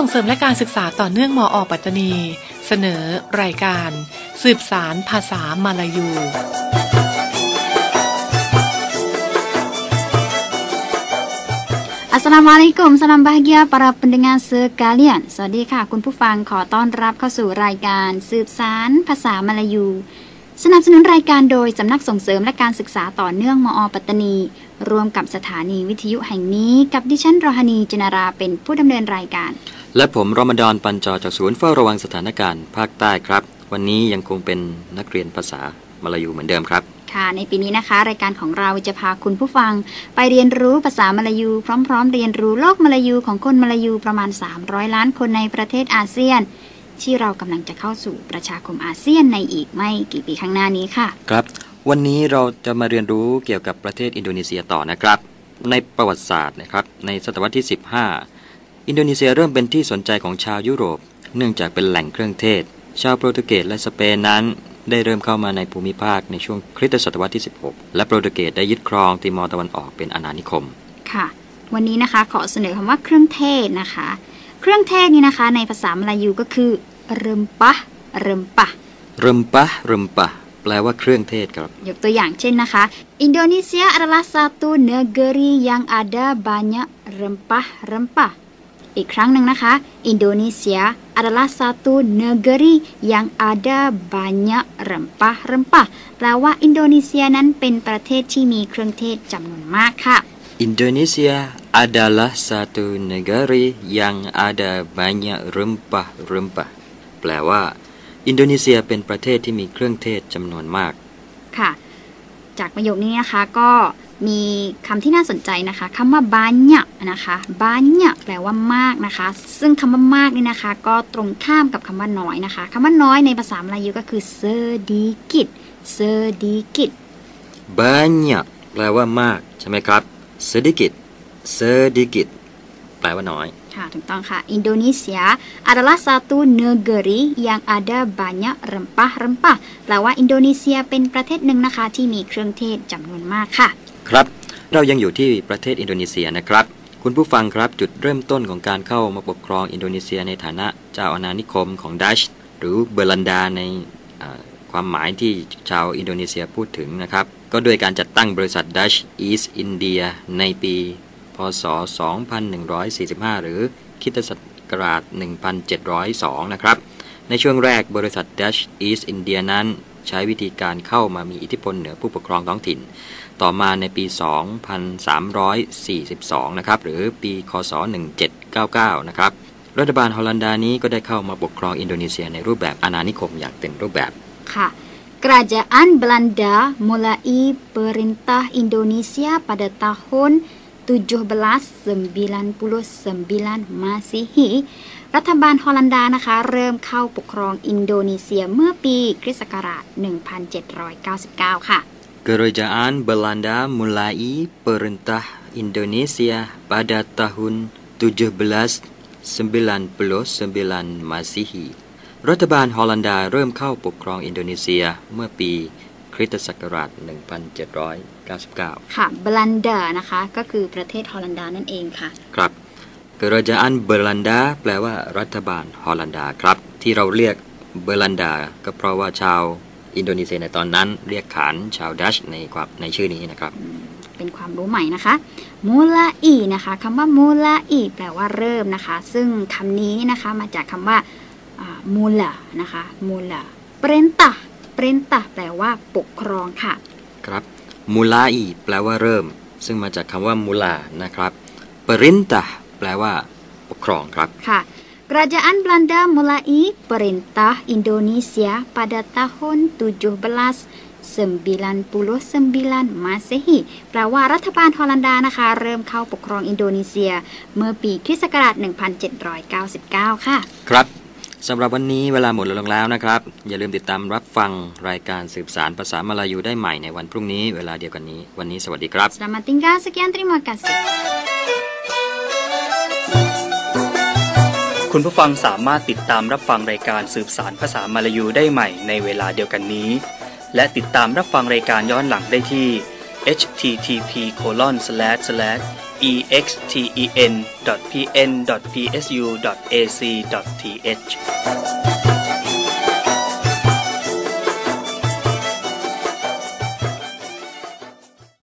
ส่งเสริมและการศึกษาต่อเนื่องมออปัตตานี เสนอ รายการ สืบสารภาษามาลายู Assalamualaikum salam bahagia para pendengar sekalian สวัสดีค่ะ คุณผู้ฟังขอต้อนรับเข้าสู่รายการสืบสารภาษามาลายู สนับสนุนรายการโดยสำนักส่งเสริมและการศึกษาต่อเนื่องมอปัตตานีร่วมกับสถานีวิทยุแห่งนี้ กับดิฉันรหณีจนาราเป็นผู้ดำเนินรายการ และผมรอมฎอนปัญจอจากศูนย์เฝ้าระวังสถานการณ์ภาคใต้ครับ วันนี้ยังคงเป็นนักเรียนภาษามาลายูเหมือนเดิมครับ ค่ะ ในปีนี้นะคะ รายการของเราจะพาคุณผู้ฟัง ไปเรียนรู้ภาษามาลายู พร้อม ๆ เรียนรู้โลกมาลายูของคนมาลายูประมาณ 300 ล้านคนในประเทศอาเซียน ที่เรากำลังจะเข้าสู่ประชาคมอาเซียนในอีกไม่กี่ปีข้างหน้านี้ค่ะ ครับ วันนี้เราจะมาเรียนรู้เกี่ยวกับประเทศอินโดนีเซียต่อนะครับ ในประวัติศาสตร์นะครับ ในศตวรรษที่ 15 อินโดนีเซียเริ่มเป็นที่สนใจของชาวยุโรป เนื่องจากเป็นแหล่งเครื่องเทศ ชาวโปรตุเกสและสเปนนั้น ได้เริ่มเข้ามาในภูมิภาคในช่วงคริสตศตวรรษที่ 16 และโปรตุเกสได้ยึดครองติมอร์ตะวันออกเป็นอาณานิคม ค่ะ วันนี้นะคะขอเสนอคำว่าเครื่องเทศนะคะ เครื่องเทศนี่นะคะ ในภาษามาลายูก็คือเริมปะเริมปะเรมปะเรมปะแปลว่าเครื่องเทศครับ ยกตัวอย่างเช่นนะคะ Indonesia adalah satu negeri yang ada banyak rempah-rempah อีกครั้งหนึ่งนะคะ Indonesia adalah satu negeri yang ada banyak rempah-rempah แปลว่าอินโดนีเซียนั้นเป็นประเทศที่มีเครื่องเทศจำนวนมากค่ะ Indonesia adalah satu negara yang ada banyak rempah-rempah แปลว่า อินโดนีเซียเป็นประเทศที่มีเครื่องเทศจำนวนมาก ค่ะ จากประโยคนี้นะคะก็ มีคำที่น่าสนใจนะคะคำว่าบานเนี่ยนะคะบานเนี่ยแปลว่ามากนะคะ ซึ่งคำว่ามากนี่นะคะ ก็ตรงข้ามกับคำว่าน้อยนะคะคำว่าน้อยในภาษามลายูก็คือเซดีกิตเซดีกิต banyak แปลว่ามากใช่ไหมครับ sedikit sedikit แปลว่าน้อย ค่ะ ถูกต้องค่ะ Indonesia adalah satu negeri yang ada banyak rempah-rempah แปลว่าอินโดนีเซียเป็นประเทศหนึ่งนะคะ ที่มีเครื่องเทศจำนวนมากค่ะ ครับ เรายังอยู่ที่ประเทศอินโดนีเซียนะครับ คุณผู้ฟังครับจุดเริ่มต้นของการเข้ามาปกครองอินโดนีเซียในฐานะเจ้าอาณานิคมของดัชหรือเบรันดาในอ่าความหมายที่ชาวอินโดนีเซียพูดถึงนะครับ ก็โดยการจัดตั้งบริษัทดัชอีสอินเดียในปีพ ศ 2145 หรือคริสตศักราช 1702 นะครับ ในช่วงแรกบริษัท Dutch East India นั้นใช้วิธีการเข้ามามีอิทธิพลเหนือผู้ปกครองท้องถิ่น ต่อมาในปี 2342 นะครับ หรือปี คศ 1799 นะครับ รัฐบาลฮอลันดานี้ก็ได้เข้ามาปกครองอินโดนีเซียในรูปแบบอาณานิคมอย่างเต็มรูปแบบค่ะ Kerajaan Belanda mulai perintah Indonesia pada tahun 1799 Masehi รัฐบาลฮอลันดานะคะ เริ่มเข้าปกครองอินโดนีเซียเมื่อปีคริสต์ศักราช 1799 ค่ะ Kerajaan Belanda mulai perintah Indonesia pada tahun 1799 Masehi รัฐบาลฮอลันดาเริ่มเข้าปกครองอินโดนีเซียเมื่อปี คริสตศักราช 1799 ค่ะเบลันเดอร์นะคะ ก็คือประเทศฮอลันดานั่นเองค่ะ ครับ Kerajaan Belanda แปลว่ารัฐบาลฮอลันดาครับ ที่เราเรียกเบลันดา ก็เพราะว่าชาวอินโดนีเซียในตอนนั้นเรียกขานชาวดัชในความในชื่อนี้นะครับ เป็นความรู้ใหม่นะคะมูลาอีนะคะคำว่ามูลาอีแปลว่าเริ่มนะคะ ซึ่งคำนี้นะคะมาจากคำว่ามูลานะคะมูลาเปรนตา เปรนตาแปลว่าปกครองค่ะ ครับมูลาอีแปลว่าเริ่ม ซึ่งมาจากคำว่ามูลานะครับปรินตะแปลว่าปกครองครับค่ะ Kerajaan Belanda mulai perintah Indonesia pada tahun 1799 Masehi แปลว่ารัฐบาลฮอลันดานะคะ เริ่มเข้าปกครองอินโดนีเซีย เมื่อปีคริสต์ศักราช 1799 ค่ะ ครับ สำหรับวันนี้เวลาหมดลงแล้วนะครับ อย่าลืมติดตามรับฟังรายการสืบสารภาษามาลายูได้ใหม่ในวันพรุ่งนี้เวลาเดียวกันนี้ วันนี้สวัสดีครับ Selamat tinggal sekian terima kasih คุณผู้ฟังสามารถติดตามรับฟังรายการสืบสารภาษามาลายูได้ใหม่ในเวลาเดียวกันนี้ และติดตามรับฟังรายการย้อนหลังได้ที่ http exten pn psu ac th